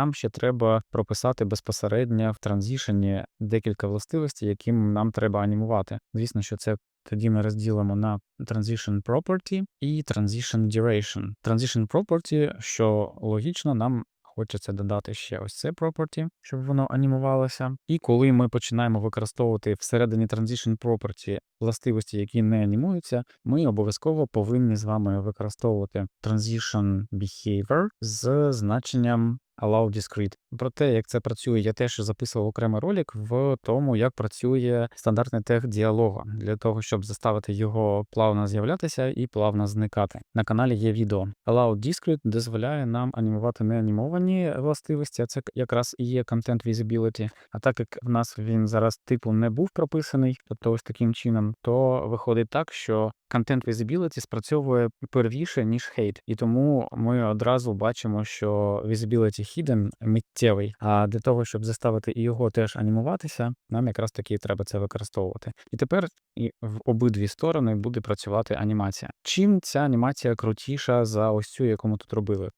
нам ще треба прописати безпосередньо в транзішені декілька властивостей, які нам треба анімувати. Звісно, що це тоді ми розділимо на Transition Property і Transition Duration. Transition Property, що логічно, нам хочеться додати ще ось це property, щоб воно анімувалося. І коли ми починаємо використовувати всередині Transition Property властивості, які не анімуються, ми обов'язково повинні з вами використовувати Transition Behavior з значенням Allow Discrete. Про те, як це працює, я теж записував окремий ролик в тому, як працює стандартний тег діалога для того, щоб заставити його плавно з'являтися і плавно зникати. На каналі є відео. Allow Discrete дозволяє нам анімувати неанімовані властивості, а це якраз і є Content Visibility. А так як в нас він зараз типу не був прописаний, тобто ось таким чином, то виходить так, що Content Visibility спрацьовує первіше, ніж хейт, І тому ми одразу бачимо, що Visibility Hidden миттєвий. А для того, щоб заставити і його теж анімуватися, нам якраз таки треба це використовувати. І тепер і в обидві сторони буде працювати анімація. Чим ця анімація крутіша за ось цю, яку ми тут робили?